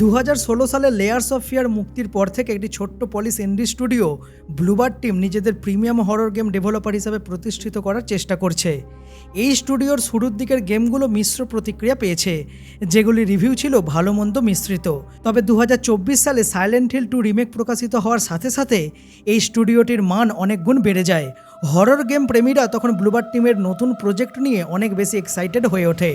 দু হাজার ষোলো সালে লেয়ার্স অফ ফিয়ার মুক্তির পর থেকে একটি ছোট্ট Polish indie studio Bloober team নিজেদের প্রিমিয়াম হরর গেম ডেভেলপার হিসাবে প্রতিষ্ঠিত করার চেষ্টা করছে। এই স্টুডিওর শুরুর দিকের গেমগুলো মিশ্র প্রতিক্রিয়া পেয়েছে, যেগুলি রিভিউ ছিল ভালো মন্দ মিশ্রিত। তবে দু হাজার চব্বিশ সালে সাইলেন্ট হিল টু রিমেক প্রকাশিত হওয়ার সাথে সাথে এই স্টুডিওটির মান অনেক গুণ বেড়ে যায়। হরর গেম প্রেমীরা তখন ব্লুবার টিমের নতুন প্রজেক্ট নিয়ে অনেক বেশি এক্সাইটেড হয়ে ওঠে।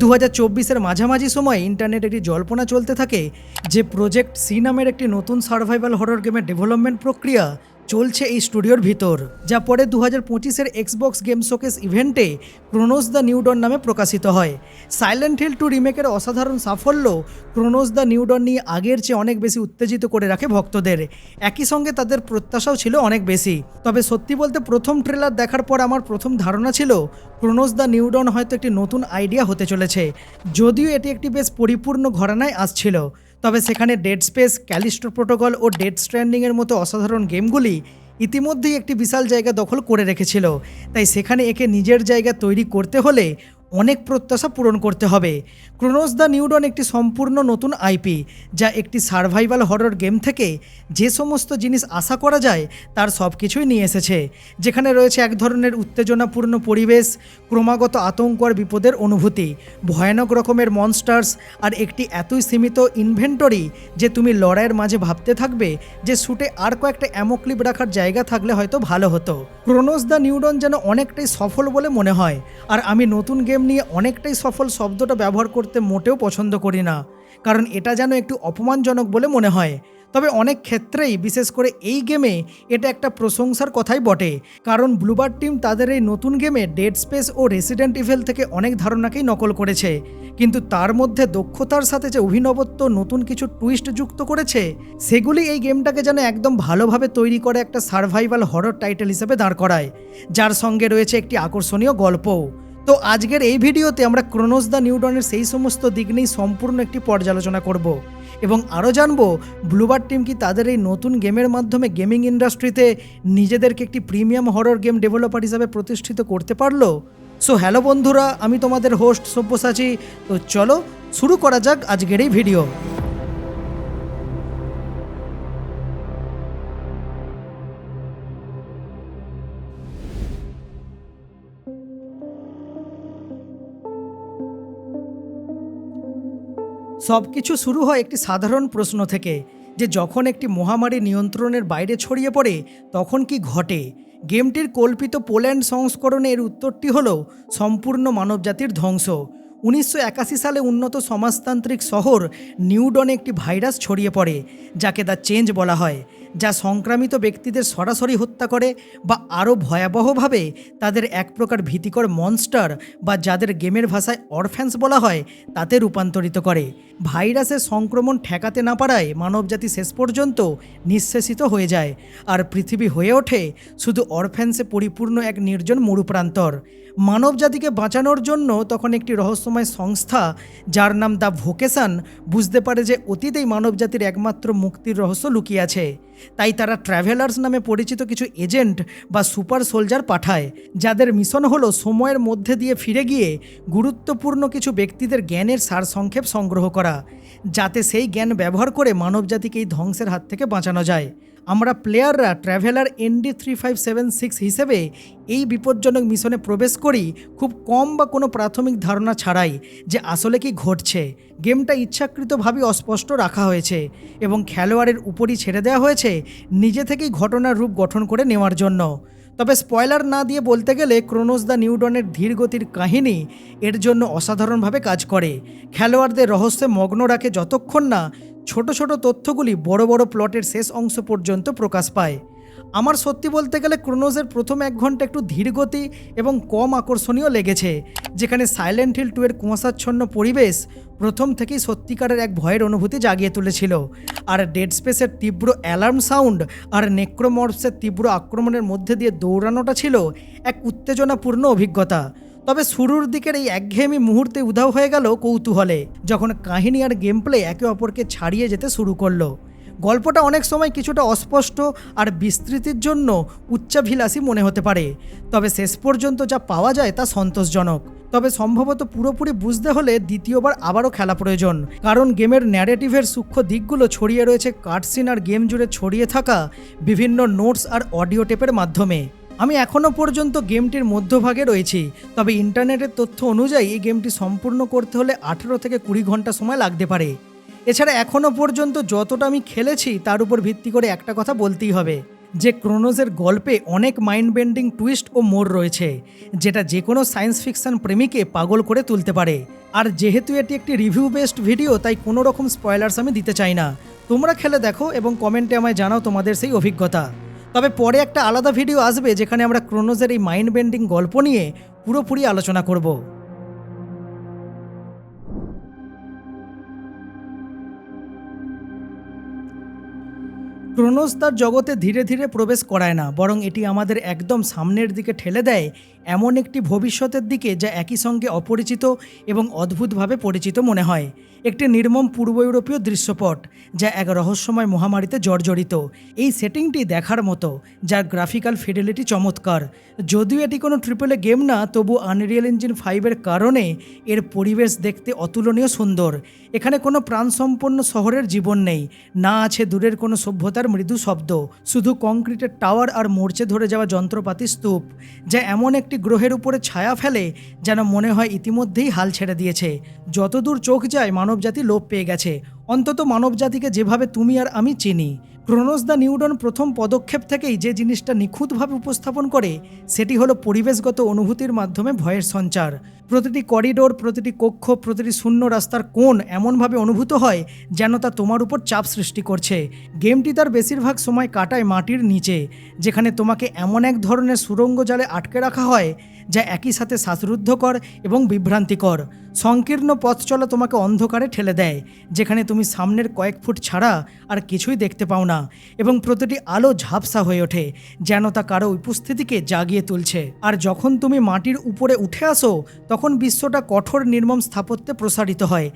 দু হাজার চব্বিশের মাঝামাঝি সময়ে ইন্টারনেট একটি জল্পনা চলতে থাকে যে প্রজেক্ট সি নামের একটি নতুন সার্ভাইভাল হরর গেমের ডেভেলপমেন্ট প্রক্রিয়া চলছে এই স্টুডিওর ভিতর, যা পরে দু হাজার পঁচিশের এক্সবক্স গেম শোকেস ইভেন্টে ক্রোনোস দ্য নিউডন নামে প্রকাশিত হয়। সাইলেন্ট হিল টু রিমেকের অসাধারণ সাফল্য ক্রোনোস দ্য নিউডন নিয়ে আগের চেয়ে অনেক বেশি উত্তেজিত করে রাখে ভক্তদের। একই সঙ্গে তাদের প্রত্যাশাও ছিল অনেক বেশি। তবে সত্যি বলতে প্রথম ট্রেলার দেখার পর আমার প্রথম ধারণা ছিল ক্রোনোস দ্য নিউডন হয়তো একটি নতুন আইডিয়া হতে চলেছে, যদিও এটি একটি বেশ পরিপূর্ণ ঘরানায় আসছিল। তবে সেখানে ডেড স্পেস ক্যালিস্টো প্রোটোকল ও ডেড স্ট্র্যান্ডিংয়ের মতো অসাধারণ গেমগুলি ইতিমধ্যেই একটি বিশাল জায়গা দখল করে রেখেছিল। তাই সেখানে একে নিজের জায়গা তৈরি করতে হলে অনেক প্রত্যাশা পূরণ করতে হবে। ক্রোনোস দ্য নিউডন একটি সম্পূর্ণ নতুন আইপি, যা একটি সার্ভাইভাল হরর গেম থেকে যে সমস্ত জিনিস আশা করা যায়, তার সব কিছুই নিয়ে এসেছে। যেখানে রয়েছে এক ধরনের উত্তেজনাপূর্ণ পরিবেশ, ক্রমাগত আতঙ্ক আর বিপদের অনুভূতি, ভয়ানক রকমের মনস্টার্স, আর একটি এতই সীমিত ইনভেন্টরি যে তুমি লড়াইয়ের মাঝে ভাবতে থাকবে যে শুটে আর কয়েকটা অ্যামোক্লিপ রাখার জায়গা থাকলে হয়তো ভালো হতো। ক্রোনোস দ্য নিউডন যেন অনেকটাই সফল বলে মনে হয়, আর আমি নতুন গেম নিয়ে অনেকটাই সফল শব্দটা ব্যবহার করতে মোটেও পছন্দ করি না, কারণ এটা যেন একটু অপমানজনক বলে মনে হয়। তবে অনেক ক্ষেত্রেই, বিশেষ করে এই গেমে এটা একটা প্রশংসার কথাই বটে, কারণ ব্লুবার টিম তাদের এই নতুন গেমে ডেড স্পেস ও রেসিডেন্ট ইভেল থেকে অনেক ধারণাকেই নকল করেছে। কিন্তু তার মধ্যে দক্ষতার সাথে যে অভিনবত্ব নতুন কিছু টুইস্ট যুক্ত করেছে, সেগুলি এই গেমটাকে যেন একদম ভালোভাবে তৈরি করে একটা সার্ভাইভাল হরর টাইটেল হিসেবে দাঁড় করায়, যার সঙ্গে রয়েছে একটি আকর্ষণীয় গল্পও। তো আজকের এই ভিডিওতে আমরা ক্রোনোস দ্য নিউডনের সেই সমস্ত দিক নিয়েই সম্পূর্ণ একটি পর্যালোচনা করব এবং আরও জানব ব্লুবার টিম কি তাদের এই নতুন গেমের মাধ্যমে গেমিং ইন্ডাস্ট্রিতে নিজেদেরকে একটি প্রিমিয়াম হরর গেম ডেভেলপার হিসাবে প্রতিষ্ঠিত করতে পারল? সো হ্যালো বন্ধুরা, আমি তোমাদের হোস্ট সব্যসাচী। তো চলো শুরু করা যাক আজকের এই ভিডিও। সব কিছু শুরু হয় একটি সাধারণ প্রশ্ন থেকে, যে যখন একটি মহামারী নিয়ন্ত্রণের বাইরে ছড়িয়ে পড়ে, তখন কি ঘটে? গেমটির কল্পিত পোল্যান্ড সংস্করণের উত্তরটি হল, সম্পূর্ণ মানবজাতির ধ্বংস। উনিশশো একাশি সালে উন্নত সমাজতান্ত্রিক শহর নিউডনে একটি ভাইরাস ছড়িয়ে পড়ে, যাকে দ্য চেঞ্জ বলা হয়। যা সংক্রামিত ব্যক্তিদের সরাসরি হত্যা করে বা আরও ভয়াবহভাবে তাদের এক প্রকার ভীতিকর মনস্টার বা যাদের গেমের ভাষায় অরফ্যান্স বলা হয়, তাতে রূপান্তরিত করে। ভাইরাসের সংক্রমণ ঠেকাতে না পারায় মানবজাতি শেষ পর্যন্ত নিঃশেষিত হয়ে যায়। আর পৃথিবী হয়ে ওঠে শুধু অরফ্যান্সে পরিপূর্ণ এক নির্জন মরুপ্রান্তর। মানবজাতিকে বাঁচানোর জন্য তখন একটি রহস্যময় সংস্থা, যার নাম দ্য ভোকেশন, বুঝতে পারে যে অতীতেই মানবজাতির একমাত্র মুক্তির রহস্য লুকিয়ে আছে। তাই তারা ট্র্যাভেলার্স নামে পরিচিত কিছু এজেন্ট বা সুপার সোলজার পাঠায়, যাদের মিশন হলো সময়ের মধ্যে দিয়ে ফিরে গিয়ে গুরুত্বপূর্ণ কিছু ব্যক্তিদের জ্ঞানের সারসংক্ষেপ সংগ্রহ করা, যাতে সেই জ্ঞান ব্যবহার করে মানবজাতিকে এই ধ্বংসের হাত থেকে বাঁচানো যায়। আমরা প্লেয়াররা traveller ND three five seven six হিসেবে এই বিপজ্জনক মিশনে প্রবেশ করি খুব কম বা কোনো প্রাথমিক ধারণা ছাড়াই যে আসলে কি ঘটছে। গেমটা ইচ্ছাকৃতভাবে অস্পষ্ট রাখা হয়েছে এবং খেলোয়াড়ের উপরই ছেড়ে দেওয়া হয়েছে নিজে থেকেই ঘটনার রূপ গঠন করে নেওয়ার জন্য। তবে স্পয়লার না দিয়ে বলতে গেলে ক্রোনোস দ্য নিউডনের ধীরগতির কাহিনী এর জন্য অসাধারণভাবে কাজ করে। খেলোয়াড়দের রহস্যে মগ্ন রাখে যতক্ষণ না ছোট ছোট তথ্যগুলি বড় বড় প্লটের শেষ অংশ পর্যন্ত প্রকাশ পায়। আমার সত্যি বলতে গেলে ক্রোনোজের প্রথম এক ঘণ্টা একটু ধীরগতি এবং কম আকর্ষণীয় লেগেছে, যেখানে সাইলেন্ট হিল টু এর কুয়াশাচ্ছন্ন পরিবেশ প্রথম থেকেই সত্যিকারের এক ভয়ের অনুভূতি জাগিয়ে তুলেছিল। আর ডেড স্পেসের তীব্র অ্যালার্ম সাউন্ড আর নেক্রোমর্সের তীব্র আক্রমণের মধ্যে দিয়ে দৌড়ানোটা ছিল এক উত্তেজনাপূর্ণ অভিজ্ঞতা। তবে শুরুর দিকের এই একঘেয়েমি মুহূর্তে উধাও হয়ে গেল কৌতূহলে, যখন কাহিনী আর গেম প্লে একে অপরকে ছাড়িয়ে যেতে শুরু করল। গল্পটা অনেক সময় কিছুটা অস্পষ্ট আর বিস্তৃতির জন্য উচ্চাভিলাষী মনে হতে পারে, তবে শেষ পর্যন্ত যা পাওয়া যায় তা সন্তোষজনক। তবে সম্ভবত পুরোপুরি বুঝতে হলে দ্বিতীয়বার আবারও খেলা প্রয়োজন, কারণ গেমের ন্যারেটিভের সূক্ষ্ম দিকগুলো ছড়িয়ে রয়েছে কাটসিন আর গেম জুড়ে ছড়িয়ে থাকা বিভিন্ন নোটস আর অডিও টেপের মাধ্যমে। আমি এখনও পর্যন্ত গেমটির মধ্যভাগে রয়েছি, তবে ইন্টারনেটের তথ্য অনুযায়ী এই গেমটি সম্পূর্ণ করতে হলে আঠেরো থেকে কুড়ি ঘণ্টা সময় লাগতে পারে। এছাড়া এখনও পর্যন্ত যতটা আমি খেলেছি, তার উপর ভিত্তি করে একটা কথা বলতেই হবে, যে ক্রোনোজের গল্পে অনেক মাইন্ড বেন্ডিং টুইস্ট ও মোড় রয়েছে, যেটা যে কোনো সায়েন্স ফিকশন প্রেমীকে পাগল করে তুলতে পারে। আর যেহেতু এটি একটি রিভিউ বেসড ভিডিও, তাই কোনো রকম স্পয়লার্স আমি দিতে চাই না। তোমরা খেলে দেখো এবং কমেন্টে আমায় জানাও তোমাদের সেই অভিজ্ঞতা। তবে পরে একটা আলাদা ভিডিও আসবে যেখানে আমরা ক্রোনোজের এই মাইন্ড বেন্ডিং গল্প নিয়ে পুরোপুরি আলোচনা করব। ক্রোনোস তার জগতে ধীরে ধীরে প্রবেশ করায় না, বরং এটি আমাদের একদম সামনের দিকে ঠেলে দেয় এমন একটি ভবিষ্যতের দিকে যা একই সঙ্গে অপরিচিত এবং অদ্ভুতভাবে পরিচিত মনে হয়। একটি নির্মম পূর্ব ইউরোপীয় দৃশ্যপট যা এক রহস্যময় মহামারীতে জর্জরিত। এই সেটিংটি দেখার মতো, যার গ্রাফিক্যাল ফিডেলিটি চমৎকার। যদিও এটি কোনো ট্রিপলে গেম না, তবু আনরিয়েল ইঞ্জিন ফাইভের কারণে এর পরিবেশ দেখতে অতুলনীয় সুন্দর। এখানে কোনো প্রাণসম্পন্ন শহরের জীবন নেই, না আছে দূরের কোনো সভ্যতার মৃদু শব্দ। শুধু কংক্রিটের টাওয়ার আর মরচে ধরে যাওয়া যন্ত্রপাতি স্তূপ, যা এমন একটি গ্রহের উপরে ছায়া ফেলে, যেন মনে হয় ইতিমধ্যেই হাল ছেড়ে দিয়েছে। যতদূর চোখ যায়, মানবজাতি লোপ পেয়ে গেছে। অন্তত মানবজাতিকে যেভাবে তুমি আর আমি চিনি। ক্রোনোস দ্য নিউডন প্রথম পদক্ষেপ থেকেই যে জিনিসটা নিখুঁতভাবে উপস্থাপন করে, সেটি হলো পরিবেশগত অনুভূতির মাধ্যমে ভয়ের সঞ্চার। প্রতিটি করিডোর, প্রতিটি কক্ষ, প্রতিটি শূন্য রাস্তার কোণ এমনভাবে অনুভূত হয় যেন তা তোমার উপর চাপ সৃষ্টি করছে। গেমটি তার বেশিরভাগ সময় কাটায় মাটির নিচে, যেখানে তোমাকে এমন এক ধরনের সুরঙ্গ জালে আটকে রাখা হয় যা একই সাথে শ্বাসরুদ্ধকর এবং বিভ্রান্তিকর। সংকীর্ণ পথ চলা তোমাকে অন্ধকারে ঠেলে দেয়, যেখানে তুমি সামনের কয়েক ফুট ছাড়া আর কিছুই দেখতে পাও না। এবং প্রতিটি আলো ঝাপসা হয়ে ওঠে, যেন তা কারও উপস্থিতিকে জাগিয়ে তুলছে। আর যখন তুমি মাটির উপরে উঠে আসো, তখন বিশ্বটা কঠোর নির্মম স্থাপত্যে প্রসারিত হয়,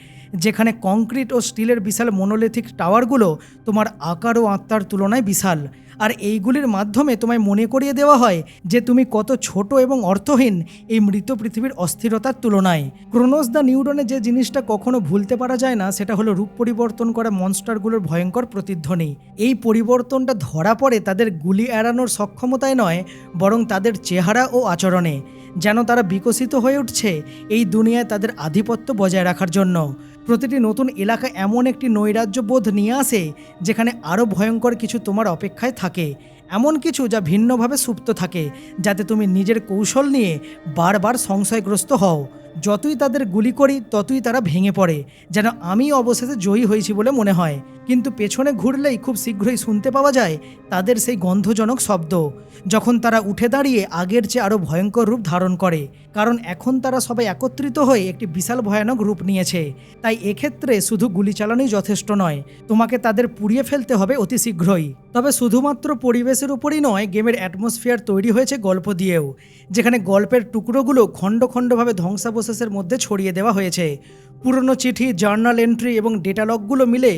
যেখানে কংক্রিট ও স্টিলের বিশাল মনোলিথিক টাওয়ারগুলো তোমার আকার ও আত্মার তুলনায় বিশাল। আর এইগুলির মাধ্যমে তোমায় মনে করিয়ে দেওয়া হয় যে তুমি কত ছোট এবং অর্থহীন এই মৃত পৃথিবীর অস্থিরতার তুলনায়। ক্রোনোস দ্য নিউরনে যে জিনিসটা কখনো ভুলতে পারা যায় না, সেটা হলো রূপ পরিবর্তন করা মনস্টারগুলোর ভয়ঙ্কর প্রতিধ্বনি। এই পরিবর্তনটা ধরা পড়ে তাদের গুলি এড়ানোর সক্ষমতায় নয়, বরং তাদের চেহারা ও আচরণে। যেন তারা বিকশিত হয়ে উঠছে এই দুনিয়ায় তাদের আধিপত্য বজায় রাখার জন্য। প্রতিটি নতুন এলাকা এমন একটি নৈরাজ্য বোধ নিয়ে আসে, যেখানে আরও ভয়ঙ্কর কিছু তোমার অপেক্ষায় থাকে। এমন কিছু যা ভিন্নভাবে সুপ্ত থাকে, যাতে তুমি নিজের কৌশল নিয়ে বারবার সংশয়গ্রস্ত হও। যতই তাদের গুলি করি, ততই তারা ভেঙে পড়ে, যেন আমি অবশেষে জয়ী হয়েছি বলে মনে হয়। কিন্তু পেছনে ঘুরলেই খুব শীঘ্রই শুনতে পাওয়া যায় তাদের সেই গন্ধজনক শব্দ, যখন তারা উঠে দাঁড়িয়ে আগের চেয়ে আরও ভয়ঙ্কর রূপ ধারণ করে। কারণ এখন তারা সবাই একত্রিত হয়ে একটি বিশাল ভয়ানক রূপ নিয়েছে। তাই এক্ষেত্রে শুধু গুলি চালানোই যথেষ্ট নয়, তোমাকে তাদের পুড়িয়ে ফেলতে হবে অতি শীঘ্রই। তবে শুধুমাত্র পরিবেশের উপরই নয়, গেমের অ্যাটমসফিয়ার তৈরি হয়েছে গল্প দিয়েও, যেখানে গল্পের টুকরোগুলো খণ্ড খণ্ডভাবে ধ্বংসাবশেষের মধ্যে ছড়িয়ে দেওয়া হয়েছে। পুরনো চিঠি জার্নাল এন্ট্রি এবং ডেটালগগুলো মিলে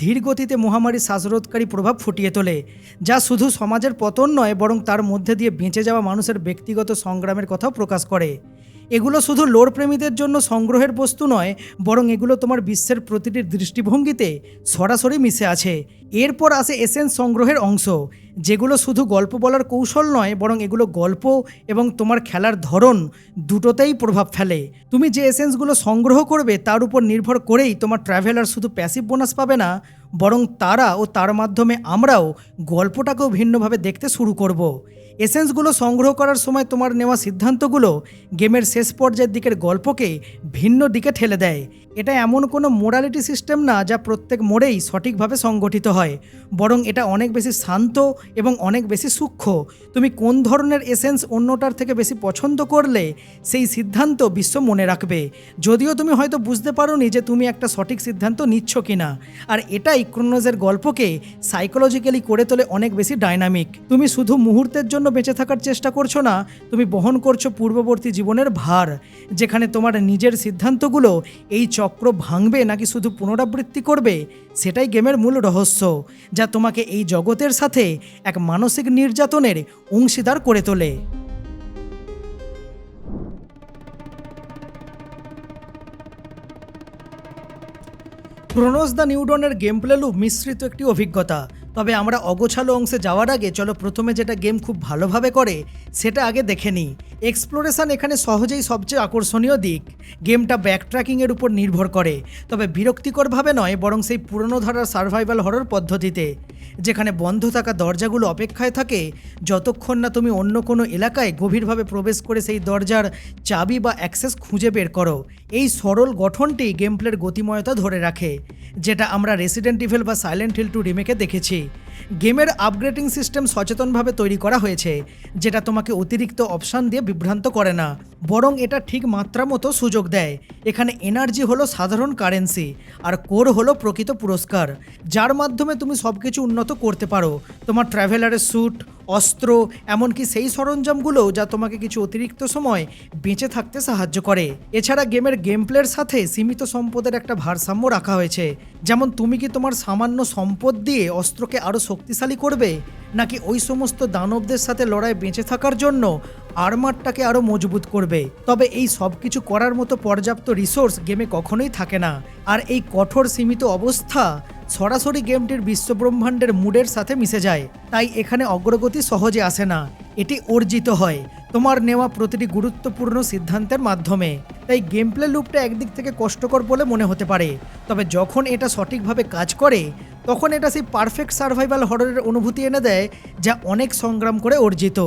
ধীর গতিতে মহামারী শ্বাসরোধকারী প্রভাব ফুটিয়ে তোলে, যা শুধু সমাজের পতন নয়, বরং তার মধ্যে দিয়ে বেঁচে যাওয়া মানুষের ব্যক্তিগত সংগ্রামের কথাও প্রকাশ করে। এগুলো শুধু লোর প্রেমীদের জন্য সংগ্রহের বস্তু নয়, বরং এগুলো তোমার বিশ্বের প্রতিটি দৃষ্টিভঙ্গিতে সরাসরি মিশে আছে। এরপর আসে এসেন্স সংগ্রহের অংশ, যেগুলো শুধু গল্প বলার কৌশল নয়, বরং এগুলো গল্প এবং তোমার খেলার ধরন দুটোতেই প্রভাব ফেলে। তুমি যে এসেন্সগুলো সংগ্রহ করবে, তার উপর নির্ভর করেই তোমার ট্রাভেলার শুধু প্যাসিভ বোনাস পাবে না, বরং তারা ও তার মাধ্যমে আমরাও গল্পটাকেও ভিন্নভাবে দেখতে শুরু করব। এসেন্সগুলো সংগ্রহ করার সময় তোমার নেওয়া সিদ্ধান্তগুলো গেমের শেষ পর্যায়ের দিকের গল্পকে ভিন্ন দিকে ঠেলে দেয়। এটা এমন কোনো মোরালিটি সিস্টেম না যা প্রত্যেক মোড়েই সঠিকভাবে সংগঠিত হয়, বরং এটা অনেক বেশি শান্ত এবং অনেক বেশি সূক্ষ্ম। তুমি কোন ধরনের এসেন্স অন্যটার থেকে বেশি পছন্দ করলে সেই সিদ্ধান্ত বিশ্ব মনে রাখবে। যদিও তুমি হয়তো বুঝতে পারোনি যে তুমি একটা সঠিক সিদ্ধান্ত নিচ্ছ কিনা, আর এটাই ক্রোনোজের গল্পকে সাইকোলজিক্যালি করে তোলে অনেক বেশি ডাইনামিক তুমি শুধু মুহূর্তের জন্য বেঁচে থাকার চেষ্টা করছ না, তুমি বহন করছ পূর্ববর্তী জীবনের ভার, যেখানে তোমার নিজের সিদ্ধান্তগুলো এই চক্র ভাঙবে নাকি শুধু পুনরাবৃত্তি করবে, সেটাই গেমের মূল রহস্য, যা তোমাকে এই জগতের সাথে এক মানসিক নির্যাতনের অংশীদার করে তোলে। ক্রোনোস দ্য নিউডনের গেম প্লে লুপ মিশ্রিত একটি অভিজ্ঞতা তবে আমরা অগোছালো অংশে যাওয়ার আগে চলো প্রথমে যেটা গেম খুব ভালোভাবে করে, সেটা আগে দেখে নিই। এক্সপ্লোরেশন এখানে সহজেই সবচেয়ে আকর্ষণীয় দিক। গেমটা ব্যাক ট্র্যাকিংয়ের উপর নির্ভর করে, তবে বিরক্তিকরভাবে নয়, বরং সেই পুরনো ধারার সার্ভাইভাল হরর পদ্ধতিতে। যেখানে বন্ধ থাকা দরজাগুলো অপেক্ষায় থাকে, যতক্ষণ না তুমি অন্য কোনো এলাকায় গভীরভাবে প্রবেশ করে সেই দরজার চাবি বা অ্যাক্সেস খুঁজে বের করো। এই সরল গঠনটি গেমপ্লের গতিময়তা ধরে রাখে, যেটা আমরা রেসিডেন্ট ইভেল বা সাইলেন্ট হিল টু রিমেকে দেখেছি। গেমের আপগ্রেডিং সিস্টেম সচেতনভাবে তৈরি করা হয়েছে, যেটা তোমাকে অতিরিক্ত অপশান দিয়ে বিভ্রান্ত করে না, বরং এটা ঠিক মাত্রা মতো সুযোগ দেয়। এখানে এনার্জি হলো সাধারণ কারেন্সি, আর কোর হলো প্রকৃত পুরস্কার, যার মাধ্যমে তুমি সব কিছু উন্নত করতে পারো। তোমার ট্রাভেলারের স্যুট অস্ত্র, এমনকি সেই সরঞ্জামগুলো যা তোমাকে কিছু অতিরিক্ত সময় বেঁচে থাকতে সাহায্য করে। এছাড়া গেমের গেম প্লের সাথে সীমিত সম্পদের একটা ভারসাম্য রাখা হয়েছে। যেমন, তুমি কি তোমার সামান্য সম্পদ দিয়ে অস্ত্রকে আরও শক্তিশালী করবে, নাকি ওই সমস্ত দানবদের সাথে লড়াই বেঁচে থাকার জন্য আর্মারটাকে আরও মজবুত করবে। তবে এই সব কিছু করার মতো পর্যাপ্ত রিসোর্স গেমে কখনোই থাকে না। আর এই কঠোর সীমিত অবস্থা সরাসরি গেমটির বিশ্বব্রহ্মাণ্ডের মুডের সাথে মিশে যায়। তাই এখানে অগ্রগতি সহজে আসে না। এটি অর্জিত হয়। তোমার নেওয়া প্রতিটি গুরুত্বপূর্ণ সিদ্ধান্তের মাধ্যমে। তাই গেমপ্লে লুপটা একদিক থেকে কষ্টকর বলে মনে হতে পারে। তবে যখন এটা সঠিকভাবে কাজ করে তখন এটা সেই পারফেক্ট সার্ভাইভাল হররের অনুভূতি এনে দেয়, যা অনেক সংগ্রাম করে অর্জিত।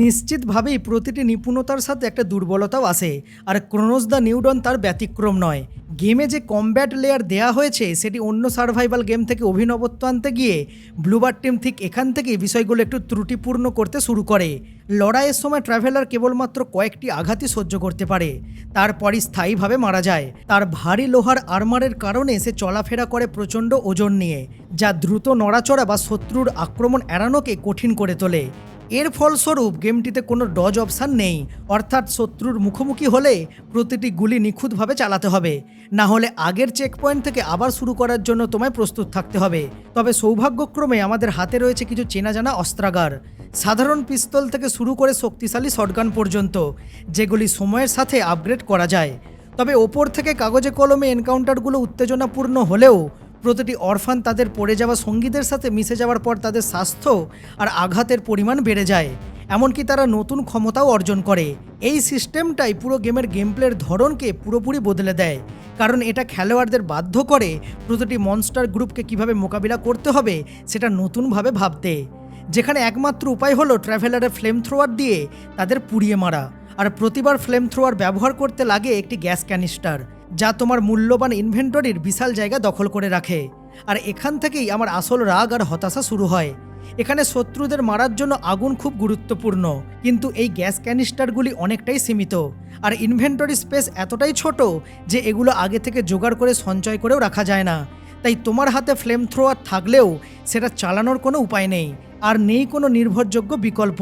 নিশ্চিতভাবেই প্রতিটি নিপুণতার সাথে একটা দুর্বলতাও আসে, আর ক্রোনোস দ্য নিউডন তার ব্যতিক্রম নয়। গেমে যে কমব্যাট লেয়ার দেয়া হয়েছে, সেটি অন্য সার্ভাইভাল গেম থেকে অভিনবত্ব আনতে গিয়ে ব্লুবার টিম ঠিক এখান থেকেই বিষয়গুলো একটু ত্রুটিপূর্ণ করতে শুরু করে। লড়াইয়ের সময় ট্রাভেলার কেবলমাত্র কয়েকটি আঘাতই সহ্য করতে পারে। তারপরই স্থায়ীভাবে মারা যায়। তার ভারী লোহার আর্মারের কারণে সে চলাফেরা করে প্রচণ্ড ওজন নিয়ে, যা দ্রুত নড়াচড়া বা শত্রুর আক্রমণ এড়ানোকে কঠিন করে তোলে। এর ফলস্বরূপ গেমটিতে কোনো ডজ অপশান নেই, অর্থাৎ শত্রুর মুখোমুখি হলে প্রতিটি গুলি নিখুঁতভাবে চালাতে হবে। না হলে আগের চেক পয়েন্ট থেকে আবার শুরু করার জন্য তোমায় প্রস্তুত থাকতে হবে। তবে সৌভাগ্যক্রমে আমাদের হাতে রয়েছে কিছু চেনা জানা অস্ত্রাগার। সাধারণ পিস্তল থেকে শুরু করে শক্তিশালী শটগান পর্যন্ত, যেগুলি সময়ের সাথে আপগ্রেড করা যায়। তবে ওপর থেকে কাগজে কলমে এনকাউন্টারগুলো উত্তেজনাপূর্ণ হলেও, প্রতিটি অরফান তাদের পড়ে যাওয়া সঙ্গীদের সাথে মিশে যাওয়ার পর তাদের স্বাস্থ্য আর আঘাতের পরিমাণ বেড়ে যায়। এমনকি তারা নতুন ক্ষমতাও অর্জন করে। এই সিস্টেমটাই পুরো গেমের গেম প্লের ধরনকে পুরোপুরি বদলে দেয়। কারণ এটা খেলোয়াড়দের বাধ্য করে প্রতিটি মনস্টার গ্রুপকে কীভাবে মোকাবিলা করতে হবে, সেটা নতুনভাবে ভাবতে। যেখানে একমাত্র উপায় হলো ট্রাভেলারের ফ্লেম থ্রোয়ার দিয়ে তাদের পুড়িয়ে মারা। আর প্রতিবার ফ্লেম থ্রোয়ার ব্যবহার করতে লাগে একটি গ্যাস ক্যানিস্টার যা তোমার মূল্যবান ইনভেন্টরির বিশাল জায়গা দখল করে রাখে। আর এখান থেকেই আমার আসল রাগ আর হতাশা শুরু হয়। এখানে শত্রুদের মারার জন্য আগুন খুব গুরুত্বপূর্ণ, কিন্তু এই গ্যাস ক্যানিস্টারগুলি অনেকটাই সীমিত। আর ইনভেন্টরি স্পেস এতটাই ছোট যে এগুলো আগে থেকে জোগাড় করে সঞ্চয় করেও রাখা যায় না। তাই তোমার হাতে ফ্লেম থ্রোয়ার থাকলেও সেটা চালানোর কোনো উপায় নেই, আর নেই কোনো নির্ভরযোগ্য বিকল্প।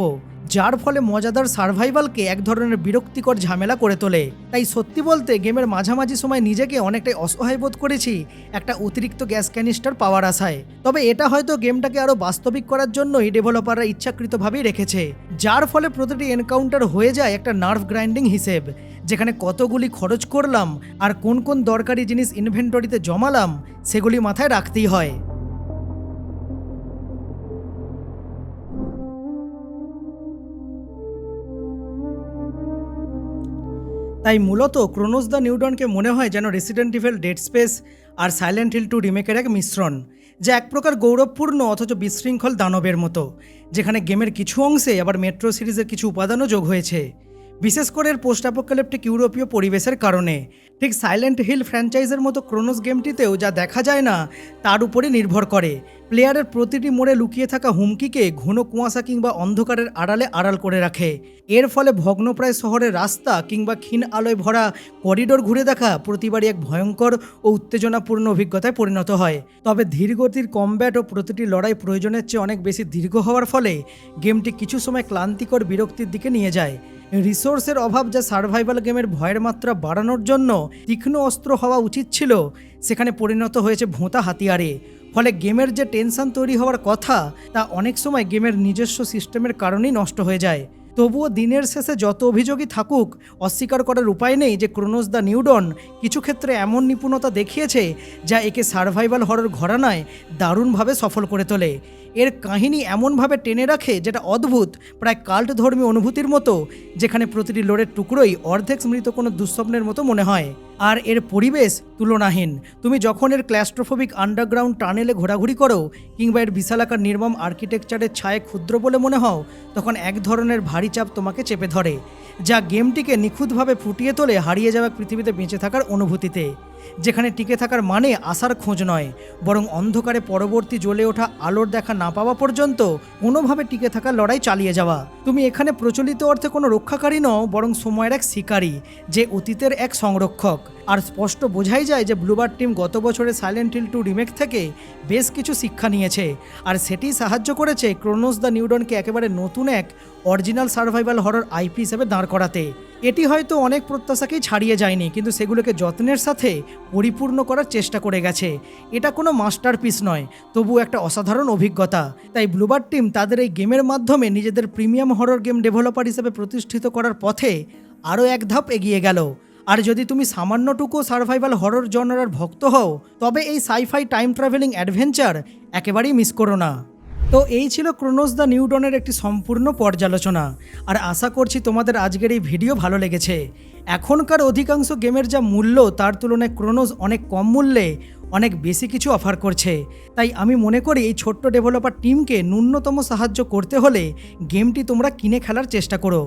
যার ফলে মজাদার সার্ভাইভালকে এক ধরনের বিরক্তিকর ঝামেলা করে তোলে। তাই সত্যি বলতে গেমের মাঝামাঝি সময় নিজেকে অনেকটাই অসহায় বোধ করেছি একটা অতিরিক্ত গ্যাস ক্যানিস্টার পাওয়ার আশায়। তবে এটা হয়তো গেমটাকে আরও বাস্তবিক করার জন্যই ডেভেলপাররা ইচ্ছাকৃতভাবেই রেখেছে, যার ফলে প্রতিটি এনকাউন্টার হয়ে যায় একটা নার্ভ গ্রাইন্ডিং হিসেব, যেখানে কতগুলি খরচ করলাম আর কোন কোন দরকারি জিনিস ইনভেন্টরিতে জমালাম, সেগুলি মাথায় রাখতেই হয়। তাই মূলত ক্রোনোস দ্য নিউডনকে মনে হয় যেন রেসিডেন্ট ইভেল ডেড স্পেস আর সাইলেন্ট হিল টু রিমেকের এক মিশ্রণ, যা এক প্রকার গৌরবপূর্ণ অথচ বিশৃঙ্খল দানবের মতো, যেখানে গেমের কিছু অংশে আবার মেট্রো সিরিজের কিছু উপাদানও যোগ হয়েছে। বিশেষ করে এর পোস্ট অ্যাপোকালিপ্টিক ইউরোপীয় পরিবেশের কারণে। ঠিক সাইলেন্ট হিল ফ্র্যাঞ্চাইজের মতো ক্রোনোস গেমটিতেও যা দেখা যায় না, তার উপরই নির্ভর করে। প্লেয়ারের প্রতিটি মোড়ে লুকিয়ে থাকা হুমকিকে ঘন কুয়াশা কিংবা অন্ধকারের আড়ালে আড়াল করে রাখে। এর ফলে ভগ্নপ্রায় শহরের রাস্তা কিংবা ক্ষীণ আলোয় ভরা করিডোর ঘুরে দেখা প্রতিবারই এক ভয়ঙ্কর ও উত্তেজনাপূর্ণ অভিজ্ঞতায় পরিণত হয়। তবে ধীরগতির কমব্যাট ও প্রতিটি লড়াই প্রয়োজনের চেয়ে অনেক বেশি দীর্ঘ হওয়ার ফলে গেমটি কিছু সময় ক্লান্তিকর বিরক্তির দিকে নিয়ে যায়। রিসোর্সের অভাব যা সার্ভাইভাল গেমের ভয়ের মাত্রা বাড়ানোর জন্য তীক্ষ্ণ অস্ত্র হওয়া উচিত ছিল, সেখানে পরিণত হয়েছে ভোঁতা হাতিয়ারে। ফলে গেমের যে টেনশন তৈরি হওয়ার কথা, তা অনেক সময় গেমের নিজস্ব সিস্টেমের কারণেই নষ্ট হয়ে যায়। তবুও দিনের শেষে যত অভিযোগই থাকুক, অস্বীকার করার উপায় নেই যে ক্রোনোস দ্য নিউডন কিছু ক্ষেত্রে এমন নিপুণতা দেখিয়েছে, যা একে সার্ভাইভাল হরর ঘরানায় দারুণভাবে সফল করে তোলে। এর কাহিনী এমনভাবে টেনে রাখে যেটা অদ্ভুত, প্রায় কাল্ট ধর্মী অনুভূতির মতো, যেখানে প্রতিটি লোড়ের টুকরোই অর্ধেক স্মৃত কোনো দুঃস্বপ্নের মতো মনে হয়। আর এর পরিবেশ তুলনাহীন। তুমি যখন এর ক্ল্যাস্ট্রোফোবিক আন্ডারগ্রাউন্ড টানেলে ঘোরাঘুরি করো, কিংবা এর বিশালাকার নির্মম আর্কিটেকচারের ছায়ে ক্ষুদ্র বলে মনে হও, তখন এক ধরনের ভারী চাপ তোমাকে চেপে ধরে, যা গেমটিকে নিখুঁতভাবে ফুটিয়ে তোলে হারিয়ে যাওয়া পৃথিবীতে বেঁচে থাকার অনুভূতিতে। যেখানে টিকে থাকার মানে আসার খোঁজ নয়, বরং অন্ধকারে পরবর্তী জ্বলে ওঠা আলোর দেখা না পাওয়া পর্যন্ত কোনোভাবে টিকে থাকার লড়াই চালিয়ে যাওয়া। তুমি এখানে প্রচলিত অর্থে কোনো রক্ষাকারী নও, বরং সময়ের এক শিকারী, যে অতীতের এক সংরক্ষক। আর স্পষ্ট বোঝাই যায় যে ব্লুবার টিম গত বছরে সাইলেন্ট হিল টু রিমেক থেকে বেশ কিছু শিক্ষা নিয়েছে। আর সেটি সাহায্য করেছে ক্রোনোস দ্য নিউডনকে একেবারে নতুন এক অরিজিনাল সার্ভাইভাল হরর আইপি হিসেবে দাঁড় করাতে। এটি হয়তো অনেক প্রত্যাশাকেই ছাড়িয়ে যায়নি, কিন্তু সেগুলোকে যত্নের সাথে পরিপূর্ণ করার চেষ্টা করে গেছে। এটা কোনো মাস্টারপিস নয় তবু একটা অসাধারণ অভিজ্ঞতা। তাই ব্লুবার টিম তাদের এই গেমের মাধ্যমে নিজেদের প্রিমিয়াম হরর গেম ডেভেলপার হিসেবে প্রতিষ্ঠিত করার পথে আরও এক ধাপ এগিয়ে গেল। আর যদি তুমি সামান্যটুকু সার্ভাইভাল হরর জনরার ভক্ত হও, তবে এই sci fi time travelling adventure একেবারেই মিস করো না। তো এই ছিল ক্রোনোস দ্য নিউটনের একটি সম্পূর্ণ পর্যালোচনা। আর আশা করছি তোমাদের আজকের এই ভিডিও ভালো লেগেছে। এখনকার অধিকাংশ গেমের যা মূল্য, তার তুলনায় ক্রোনোস অনেক কম মূল্যে অনেক বেশি কিছু অফার করছে। তাই আমি মনে করি এই ছোট্ট ডেভেলপার টিমকে ন্যূনতম সাহায্য করতে হলে গেমটি তোমরা কিনে খেলার চেষ্টা করো।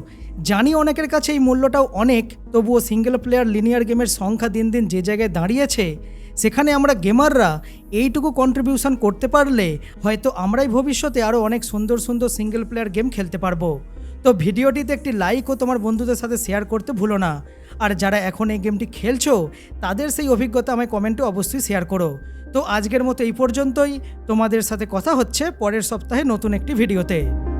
জানি অনেকের কাছে এই মূল্যটাও অনেক, তবুও সিঙ্গেল প্লেয়ার লিনিয়ার গেমের সংখ্যা দিন দিন যে জায়গায় দাঁড়িয়েছে, সেখানে আমরা গেমাররা এইটুকু কন্ট্রিবিউশন করতে পারলে হয়তো আমরাই ভবিষ্যতে আরও অনেক সুন্দর সুন্দর সিঙ্গেল প্লেয়ার গেম খেলতে পারব। তো ভিডিওটিতে একটি লাইক ও তোমার বন্ধুদের সাথে শেয়ার করতে ভুলো না। আর যারা এখন এই গেমটি খেলছো, তাদের সেই অভিজ্ঞতা আমায় কমেন্টে অবশ্যই শেয়ার করো। তো আজকের মতো এই পর্যন্তই। তোমাদের সাথে কথা হচ্ছে পরের সপ্তাহে নতুন একটি ভিডিওতে।